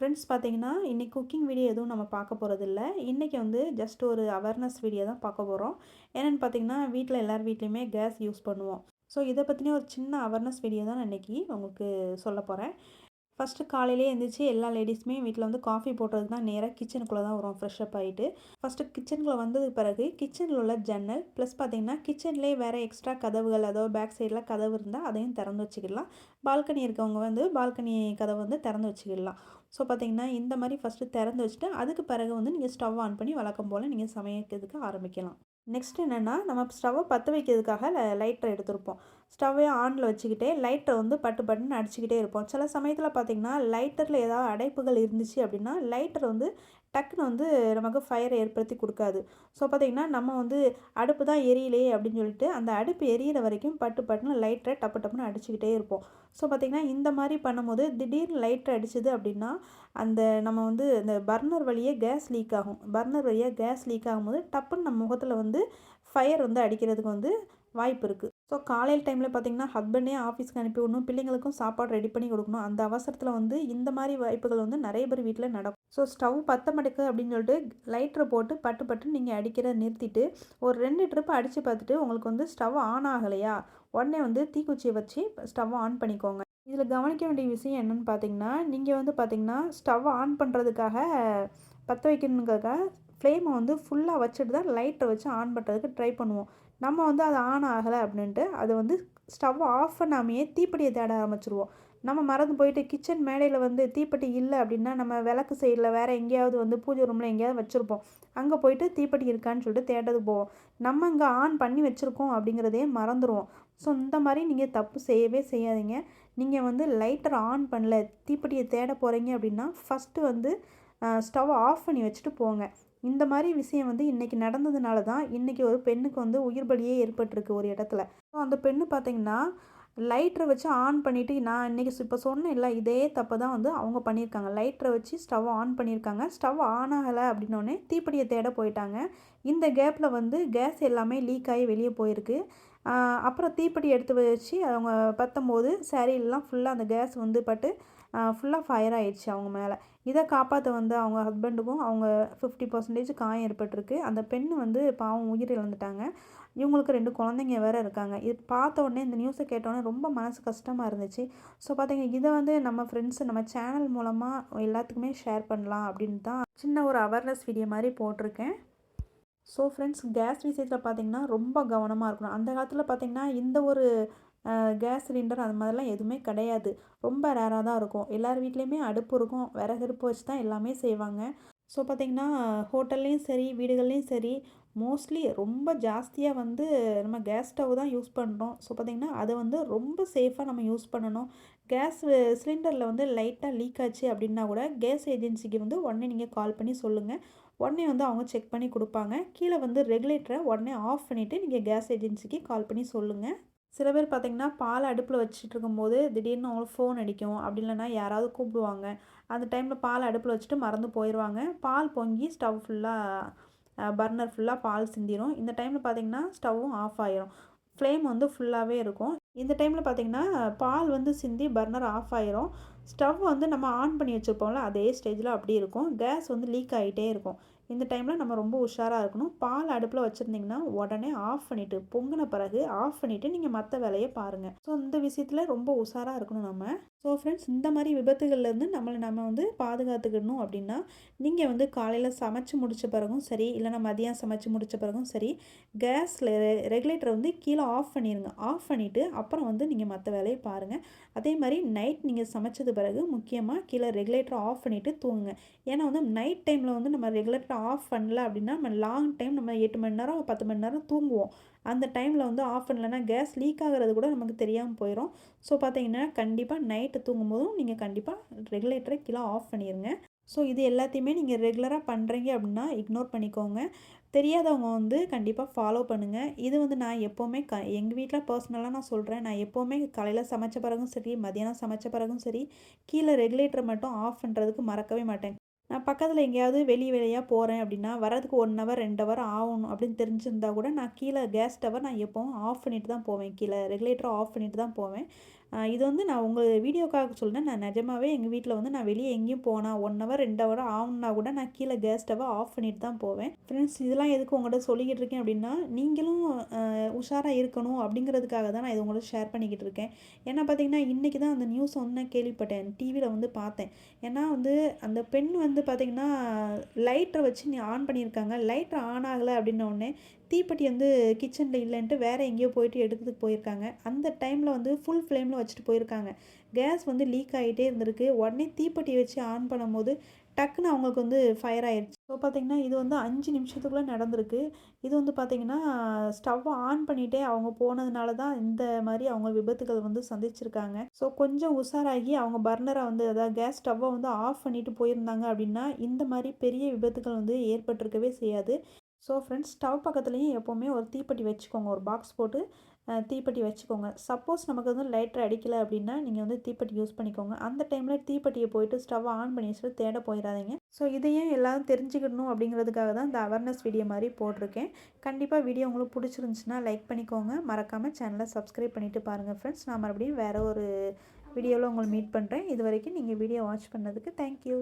Friends பார்த்தீங்கன்னா இன்றைக்கி cooking video எதுவும் நம்ம பார்க்க போகிறதில்ல இன்றைக்கி வந்து ஜஸ்ட் ஒரு அவேர்னஸ் வீடியோ தான் பார்க்க போகிறோம் என்னென்னு பார்த்தீங்கன்னா வீட்டில் எல்லார் வீட்லேயுமே கேஸ் யூஸ் பண்ணுவோம். ஸோ இதை பற்றின ஒரு சின்ன அவேர்னஸ் வீடியோ தான் இன்றைக்கி உங்களுக்கு சொல்ல போகிறேன் ஃபஸ்ட்டு காலையிலே எழுந்திரிச்சு எல்லா லேடிஸுமே வீட்டில் வந்து காஃபி போடுறதுக்கு தான் நேராக கிச்சனுக்குள்ளே தான் வரும் ஃப்ரெஷ்ஷப் ஆகிட்டு ஃபஸ்ட்டு கிச்சனுக்குள்ளே வந்ததுக்கு பிறகு கிச்சனில் உள்ள ஜன்னல் ப்ளஸ் பார்த்திங்கன்னா கிச்சன்லேயே வேறு எக்ஸ்ட்ரா கதவுகள் அதாவது பேக் சைடில் கதவு இருந்தால் அதையும் திறந்து வச்சுக்கிடலாம். பால்கனி இருக்கவங்க வந்து பால்கனி கதவை வந்து திறந்து வச்சுக்கிடலாம். ஸோ பார்த்திங்கன்னா இந்த மாதிரி ஃபஸ்ட்டு திறந்து வச்சுட்டு அதுக்கு பிறகு வந்து நீங்கள் ஸ்டவ் ஆன் பண்ணி வழக்கம் போல் நீங்கள் சமைக்கிறதுக்கு ஆரம்பிக்கலாம். நெக்ஸ்ட் என்னென்னா நம்ம ஸ்டவ்வை பற்ற வைக்கிறதுக்காக லைட்டரை எடுத்திருப்போம். ஸ்டவ்வே ஆனில் வச்சுக்கிட்டே லைட்டரை வந்து பட்டு பட்டுன்னு அடிச்சுக்கிட்டே இருப்போம். சில சமயத்தில் பார்த்திங்கன்னா லைட்டரில் ஏதாவது அடைப்புகள் இருந்துச்சு அப்படின்னா லைட்டர் வந்து டக்குன்னு வந்து நமக்கு ஃபயரை ஏற்படுத்தி கொடுக்காது. ஸோ பார்த்திங்கன்னா நம்ம வந்து அடுப்பு தான் எரியலையே அப்படின்னு சொல்லிட்டு அந்த அடுப்பு எரியிற வரைக்கும் பட்டு பட்டுன்னு லைட்டரை டப்பு டப்புன்னு அடிச்சுக்கிட்டே இருப்போம். ஸோ பார்த்திங்கன்னா இந்த மாதிரி பண்ணும்போது திடீர்னு லைட்டர் அடிச்சுது அப்படின்னா அந்த நம்ம வந்து அந்த பர்னர் வழியே கேஸ் லீக் ஆகும். பர்னர் வழியாக கேஸ் லீக் ஆகும்போது டப்புன்னு நம்ம முகத்தில் வந்து ஃபயர் வந்து அடிக்கிறதுக்கு வந்து வாய்ப்பு இருக்குது ஸோ காலையில் டைமில் பார்த்திங்கன்னா ஹஸ்பண்டே ஆஃபீஸ்க்கு அனுப்பி விடணும் பிள்ளைங்களுக்கும் சாப்பாடு ரெடி பண்ணி கொடுக்கணும். அந்த அவசரத்தில் வந்து இந்த மாதிரி வாய்ப்புகள் வந்து நிறைய பேர் வீட்டில் நடக்கும். ஸோ ஸ்டவ் பற்ற மடக்கு அப்படின்னு சொல்லிட்டு லைட்டரை போட்டு பட்டு பட்டு நீங்கள் அடிக்கிறத நிறுத்திட்டு ஒரு ரெண்டு ட்ரிப் அடித்து பார்த்துட்டு உங்களுக்கு வந்து ஸ்டவ் ஆன் ஆகலையா? உடனே வந்து தீக்குச்சியை வச்சு ஸ்டவ் ஆன் பண்ணிக்கோங்க. இதில் கவனிக்க வேண்டிய விஷயம் என்னென்னு பார்த்தீங்கன்னா நீங்கள் வந்து பார்த்திங்கன்னா ஸ்டவ் ஆன் பண்ணுறதுக்காக பற்ற வைக்கணுங்கிறதுக்காக ஃப்ளேமை வந்து ஃபுல்லாக வச்சுட்டு தான் லைட்டரை வச்சு ஆன் பண்ணுறதுக்கு ட்ரை பண்ணுவோம். நம்ம வந்து அது ஆன் ஆகலை அப்படின்ட்டு அதை வந்து ஸ்டவ் ஆஃப் பண்ணாமையே தீப்பெட்டியை தேட ஆரம்பிச்சிருவோம். நம்ம மறந்து போயிட்டு கிச்சன் மேடையில் வந்து தீப்பெட்டி இல்லை அப்படின்னா நம்ம விளக்கு சைடில் வேறு எங்கேயாவது வந்து பூஜை ரூமில் எங்கேயாவது வச்சுருப்போம். அங்கே போயிட்டு தீப்பெட்டி இருக்கான்னு சொல்லிட்டு தேடது போவோம். நம்ம இங்கே ஆன் பண்ணி வச்சுருக்கோம் அப்படிங்கிறதே மறந்துடுவோம் ஸோ இந்த மாதிரி நீங்கள் தப்பு செய்யவே செய்யாதீங்க. நீங்கள் வந்து லைட்டர் ஆன் பண்ணல தீப்பெட்டியை தேட போகிறீங்க அப்படின்னா ஃபஸ்ட்டு வந்து ஸ்டவ் ஆஃப் பண்ணி வச்சுட்டு போங்க. இந்த மாதிரி விஷயம் வந்து இன்றைக்கி நடந்ததுனால தான் இன்றைக்கி ஒரு பெண்ணுக்கு வந்து உயிர் பலியே ஏற்பட்டிருக்கு ஒரு இடத்துல. ஸோ அந்த பெண்ணு பார்த்திங்கன்னா லைட்டரை வச்சு ஆன் பண்ணிவிட்டு நான் இன்றைக்கி இப்போ சொன்னேன் இல்லை இதே தப்பு தான் வந்து அவங்க பண்ணியிருக்காங்க. லைட்டரை வச்சு ஸ்டவ் ஆன் பண்ணியிருக்காங்க. ஸ்டவ் ஆன் ஆகலை அப்படின்னோடனே தீப்படியை தேட போயிட்டாங்க. இந்த கேப்பில் வந்து கேஸ் எல்லாமே லீக் ஆகி வெளியே போயிருக்கு. அப்புறம் தீப்பெட்டி எடுத்து வச்சு அவங்க பத்தம்போது சரியில்லாம் ஃபுல்லாக அந்த கேஸ் வந்து பட்டு ஃபுல்லாக ஃபயர் ஆகிடுச்சு அவங்க மேலே. இதை காப்பாற்ற வந்து அவங்க ஹஸ்பண்டுக்கும் அவங்க ஃபிஃப்டி பர்சன்டேஜ் காயம் ஏற்பட்டிருக்கு. அந்த பெண் வந்து பாவம் உயிர் இழந்துட்டாங்க. இவங்களுக்கு ரெண்டு குழந்தைங்க வேறு இருக்காங்க. இது பார்த்த உடனே இந்த நியூஸை கேட்டோடனே ரொம்ப மனசு கஷ்டமாக இருந்துச்சு. ஸோ பார்த்தீங்க இதை வந்து நம்ம ஃப்ரெண்ட்ஸு நம்ம சேனல் மூலமாக எல்லாத்துக்குமே ஷேர் பண்ணலாம் அப்படின்னு தான் சின்ன ஒரு அவேர்னஸ் வீடியோ மாதிரி போட்டிருக்கேன். ஸோ ஃப்ரெண்ட்ஸ் கேஸ் விஷயத்தில் பார்த்திங்கன்னா ரொம்ப கவனமாக இருக்கணும். அந்த காலத்தில் பார்த்திங்கன்னா இந்த ஒரு கேஸ் சிலிண்டர் அது மாதிரிலாம் எதுவுமே கிடையாது. ரொம்ப ரேராக தான் இருக்கும். எல்லார் வீட்லேயுமே அடுப்பு இருக்கும். விறகு அடுப்பு வச்சு தான் எல்லாமே செய்வாங்க. ஸோ பார்த்திங்கன்னா ஹோட்டல்லையும் சரி வீடுகள்லேயும் சரி மோஸ்ட்லி ரொம்ப ஜாஸ்தியாக வந்து நம்ம கேஸ் ஸ்டவ் தான் யூஸ் பண்ணுறோம் ஸோ பார்த்திங்கன்னா அதை வந்து ரொம்ப சேஃபாக நம்ம யூஸ் பண்ணணும். கேஸ் சிலிண்டரில் வந்து லைட்டாக லீக் ஆச்சு அப்படின்னா கூட கேஸ் ஏஜென்சிக்கு வந்து உடனே நீங்கள் கால் பண்ணி சொல்லுங்கள் உடனே வந்து அவங்க செக் பண்ணி கொடுப்பாங்க. கீழே வந்து ரெகுலேட்டரை உடனே ஆஃப் பண்ணிவிட்டு நீங்கள் கேஸ் ஏஜென்சிக்கு கால் பண்ணி சொல்லுங்கள் சில பேர் பார்த்திங்கன்னா பால் அடுப்பில் வச்சுட்டு இருக்கும்போது திடீர்னு அவங்களுக்கு ஃபோன் அடிக்கும். அப்படி இல்லைன்னா யாராவது கூப்பிடுவாங்க. அந்த டைமில் பால் அடுப்பில் வச்சுட்டு மறந்து போயிடுவாங்க. பால் பொங்கி ஸ்டவ் ஃபுல்லாக பர்னர் ஃபுல்லாக பால் சிந்திரும். இந்த டைமில் பார்த்திங்கன்னா ஸ்டவ்வும் ஆஃப் ஆயிரும். ஃப்ளேம் வந்து ஃபுல்லாகவே இருக்கும். இந்த டைமில் பார்த்திங்கன்னா பால் வந்து சிந்தி பர்னர் ஆஃப் ஆயிரும். ஸ்டவ் வந்து நம்ம ஆன் பண்ணி வச்சுருப்போம்ல அதே ஸ்டேஜில் அப்படி இருக்கும். கேஸ் வந்து லீக் ஆகிட்டே இருக்கும். இந்த டைமில் நம்ம ரொம்ப உஷாராக இருக்கணும். பால் அடுப்பில் வச்சுருந்திங்கன்னா உடனே ஆஃப் பண்ணிவிட்டு பொங்கின பிறகு ஆஃப் பண்ணிவிட்டு நீங்கள் மற்ற வேலையை பாருங்கள் ஸோ இந்த விஷயத்தில் ரொம்ப உஷாராக இருக்கணும் நம்ம. ஸோ ஃப்ரெண்ட்ஸ் இந்த மாதிரி விபத்துகள்லேருந்து நம்மளை நம்ம வந்து பாதுகாத்துக்கணும் அப்படின்னா நீங்கள் வந்து காலையில் சமைச்சு முடித்த பிறகும் சரி இல்லைனா மதியம் சமைச்சு முடித்த பிறகும் சரி கேஸில் ரெகுலேட்டரை வந்து கீழே ஆஃப் பண்ணிடுங்க ஆஃப் பண்ணிவிட்டு அப்புறம் வந்து நீங்கள் மற்ற வேலையை பாருங்கள் அதே மாதிரி நைட் நீங்கள் சமைச்சது பிறகு முக்கியமாக கீழே ரெகுலேட்டரை ஆஃப் பண்ணிவிட்டு தூங்குங்க. ஏன்னா வந்து நைட் டைமில் வந்து நம்ம ரெகுலேட்டரை ஆஃப் பண்ணல அப்படின்னா நம்ம லாங் டைம் நம்ம எட்டு மணி நேரம் பத்து மணி நேரம் தூங்குவோம். அந்த டைமில் வந்து ஆஃப் பண்ணலைன்னா கேஸ் லீக் ஆகிறது கூட நமக்கு தெரியாமல் போயிடும் ஸோ பார்த்தீங்கன்னா கண்டிப்பாக நைட்டு தூங்கும்போதும் நீங்கள் கண்டிப்பாக ரெகுலேட்டரை கீழே ஆஃப் பண்ணிடுங்க ஸோ இது எல்லாத்தையுமே நீங்கள் ரெகுலராக பண்ணுறீங்க அப்படின்னா இக்னோர் பண்ணிக்கோங்க. தெரியாதவங்க வந்து கண்டிப்பாக ஃபாலோ பண்ணுங்கள் இது வந்து நான் எப்போவுமே க எங்கள் வீட்டில் பர்சனலாக நான் சொல்கிறேன் நான் எப்போவுமே காலையில் சமைச்ச பிறகும் சரி மதியானம் சமைச்ச பிறகும் சரி கீழே ரெகுலேட்டரை மட்டும் ஆஃப் பண்ணுறதுக்கு மறக்கவே மாட்டேன். நான் பக்கத்தில் எங்கேயாவது வெளி வெளியாக போகிறேன் அப்படின்னா வரதுக்கு ஒன் ஹவர் ரெண்டு ஹவர் ஆகணும் அப்படின்னு தெரிஞ்சிருந்தால் கூட நான் கீழே கேஸ் ஸ்டவர் நான் எப்போவும் ஆஃப் பண்ணிட்டு தான் போவேன். கீழே ரெகுலேட்டரை ஆஃப் பண்ணிட்டு தான் போவேன். இது வந்து நான் உங்கள் வீடியோக்காக சொல்கிறேன் நான் நிஜமாவே எங்கள் வீட்டில் வந்து நான் வெளியே எங்கேயும் போனால் ஒன் ஹவர் ரெண்டு ஹவர் ஆகுனா கூட நான் கீழே கேஸ் ஸ்டவ்வை ஆஃப் பண்ணிட்டு தான் போவேன். ஃப்ரெண்ட்ஸ் இதெல்லாம் எதுக்கு உங்கள்கிட்ட சொல்லிக்கிட்டு இருக்கேன் அப்படின்னா நீங்களும் உஷாராக இருக்கணும் அப்படிங்கிறதுக்காக தான் நான் இது உங்கள்கிட்ட ஷேர் பண்ணிக்கிட்டு இருக்கேன். ஏன்னா பார்த்தீங்கன்னா இன்றைக்கி தான் அந்த நியூஸ் வந்து நான் கேள்விப்பட்டேன் டிவியில் வந்து பார்த்தேன். ஏன்னா வந்து அந்த பெண் வந்து பார்த்திங்கன்னா லைட்டரை வச்சு நீ ஆன் பண்ணியிருக்காங்க. லைட்டர் ஆன் ஆகலை அப்படின்னோடனே தீப்பெட்டி வந்து கிச்சனில் இல்லைன்ட்டு வேறு எங்கேயோ போயிட்டு எடுக்கிறதுக்கு போயிருக்காங்க. அந்த டைமில் வந்து ஃபுல் ஃப்ளேமில் வச்சுட்டு போயிருக்காங்க. கேஸ் வந்து லீக் ஆகிட்டே இருந்திருக்கு. உடனே தீப்பெட்டி வச்சு ஆன் பண்ணும்போது டக்குன்னு அவங்களுக்கு வந்து ஃபயர் ஆயிடுச்சு. ஸோ பார்த்திங்கன்னா இது வந்து அஞ்சு நிமிஷத்துக்குள்ளே நடந்திருக்கு. இது வந்து பார்த்திங்கன்னா ஸ்டவ்வை ஆன் பண்ணிகிட்டே அவங்க போனதுனால தான் இந்த மாதிரி அவங்க விபத்துகள் வந்து சந்திச்சிருக்காங்க. ஸோ கொஞ்சம் உஷாராகி அவங்க பர்னரை வந்து அதாவது கேஸ் ஸ்டவ்வை வந்து ஆஃப் பண்ணிட்டு போயிருந்தாங்க அப்படின்னா இந்த மாதிரி பெரிய விபத்துகள் வந்து ஏற்பட்டிருக்கவே செய்யாது. ஸோ ஃப்ரெண்ட்ஸ் ஸ்டவ் பக்கத்துலேயும் எப்போவுமே ஒரு தீப்பெட்டி வச்சுக்கோங்க. ஒரு பாக்ஸ் போட்டு தீப்பெட்டி வச்சுக்கோங்க. சப்போஸ் நமக்கு வந்து லைட்டர் அடிக்கலை அப்படின்னா நீங்கள் வந்து தீப்பெட்டி யூஸ் பண்ணிக்கோங்க. அந்த டைமில் தீப்பெட்டியை போயிட்டு ஸ்டவ்வை ஆன் பண்ணி வச்சுட்டு தேட போயிடாதீங்க ஸோ இதையும் எல்லோரும் தெரிஞ்சுக்கணும் அப்படிங்கிறதுக்காக தான் இந்த அவேர்னஸ் வீடியோ மாதிரி போட்டிருக்கேன். கண்டிப்பாக வீடியோ உங்களுக்கு பிடிச்சிருந்துச்சுன்னா லைக் பண்ணிக்கோங்க. மறக்காமல் சேனலை சப்ஸ்கிரைப் பண்ணிவிட்டு பாருங்கள் ஃப்ரெண்ட்ஸ் நான் மறுபடியும் வேறு ஒரு வீடியோவில் உங்களை மீட் பண்ணுறேன் இது வரைக்கும் நீங்கள் வீடியோ வாட்ச் பண்ணதுக்கு தேங்க்யூ